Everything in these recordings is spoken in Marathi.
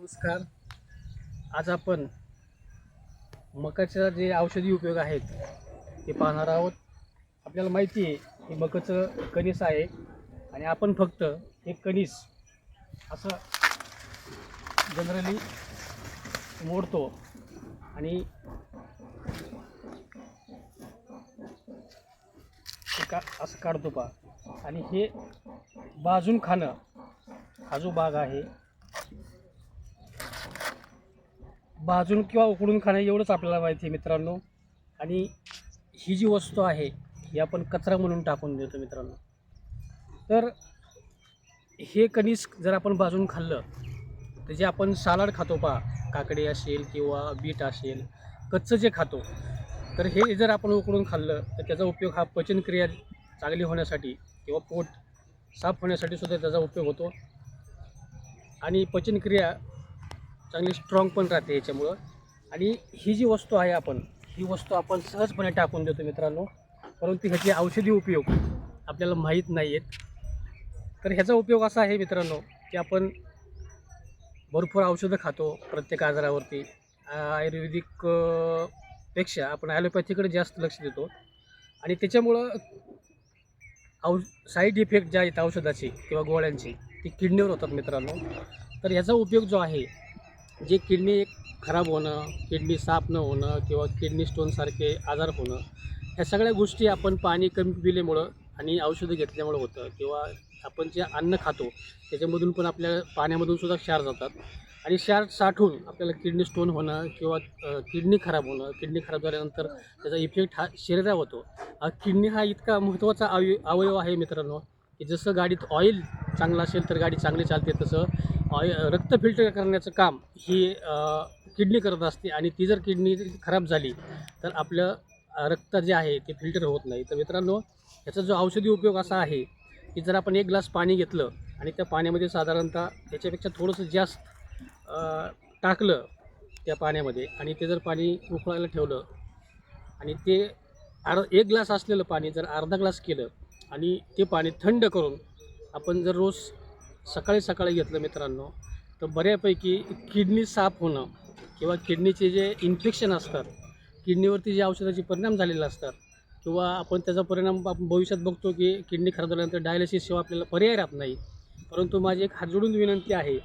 नमस्कार. आज आपण मकाचा जे औषधी उपयोग आहेत ते पाहणार आहोत. आपल्याला माहिती आहे की मकाचं कणीस आहे आणि आपण फक्त हे कणीस असं जनरली मोडतो आणि हे का असं काढतो पा आणि हे भाजून खाणं हा जो भाग आहे भाजून किंवा उकडून खाणं एवढंच आपल्याला माहिती आहे मित्रांनो. आणि ही जी वस्तू आहे ही आपण कचरा म्हणून टाकून देतो मित्रांनो. तर हे कनिष्क जर आपण भाजून खाल्लं तर जे आपण सालाड खातो पा काकडी असेल किंवा बीट असेल कच्चं जे खातो तर हे जर आपण उकडून खाल्लं तर त्याचा उपयोग हा पचनक्रिया चांगली होण्यासाठी किंवा पोट साफ होण्यासाठी सुद्धा त्याचा उपयोग होतो. आणि पचनक्रिया चांगली स्ट्रॉंग पण राहते याच्यामुळं. आणि ही जी वस्तू आहे आपण ही वस्तू आपण सहजपणे टाकून देतो मित्रांनो. परंतु ह्याचे औषधी उपयोग आपल्याला माहीत नाही आहेत तर ह्याचा उपयोग असा आहे मित्रांनो की आपण भरपूर औषधं खातो प्रत्येक आजारावरती. आयुर्वेदिकपेक्षा आपण ॲलोपॅथीकडे जास्त लक्ष देतो. आणि त्याच्यामुळं औ साईड इफेक्ट ज्या आहेत औषधाचे किंवा गोळ्यांचे ते किडनीवर होतात मित्रांनो. तर याचा उपयोग जो आहे जे किडनी खराब होणं किडनी साफ न होणं किंवा किडनी स्टोनसारखे आजार होणं ह्या सगळ्या गोष्टी आपण पाणी कमी पिल्यामुळं आणि औषधं घेतल्यामुळं होतं किंवा आपण जे अन्न खातो त्याच्यामधून पण आपल्या पाण्यामधून सुद्धा क्षार जातात. आणि क्षार साठून आपल्याला किडनी स्टोन होणं किंवा किडनी खराब होणं किडनी खराब झाल्यानंतर त्याचा इफेक्ट हा शरीरावर होतो. किडनी हा इतका महत्त्वाचा अवय अवयव आहे मित्रांनो की जसं गाडीत ऑइल चांगलं असेल तर गाडी चांगली चालते तसं रक्त फिल्टर करण्याचं काम ही किडनी करत असते आणि ती जर किडनी खराब झाली तर आपलं रक्त जे आहे ते फिल्टर होत नाही. तर मित्रांनो याचा जो औषधी उपयोग असा आहे की जर आपण एक ग्लास पाणी घेतलं आणि त्या पाण्यामध्ये साधारणतः त्याच्यापेक्षा थोडंसं जास्त टाकलं त्या पाण्यामध्ये आणि ते जर पाणी उकळायला ठेवलं आणि ते आर एक ग्लास असलेलं पाणी जर अर्धा ग्लास केलं आणि ते पाणी थंड करून आपण जर रोज सकाळी सकाळी घेतलं मित्रांनो. तर बऱ्यापैकी किडनी साफ होणं किंवा किडनीचे जे इन्फेक्शन असतात किडनीवरती जे औषधाचे परिणाम झालेले असतात किंवा आपण त्याचा परिणाम आपण भविष्यात बघतो की किडनी खराब झाल्यानंतर डायलिसिस सेवा आपल्याला पर्याय राहत नाही. परंतु माझी एक हात जोडून विनंती आहे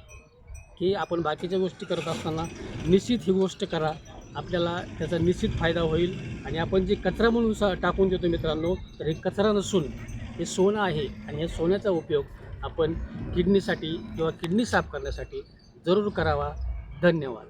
की आपण बाकीच्या गोष्टी करत असताना निश्चित ही गोष्ट करा. आपल्याला त्याचा निश्चित फायदा होईल. आणि आपण जे कचरा म्हणून सा टाकून देतो मित्रांनो तर हे कचरा नसून हे सोनं आहे आणि या सोन्याचा उपयोग आपण किडनीसाठी किंवा किडनी साफ करण्यासाठी जरूर करावा. धन्यवाद.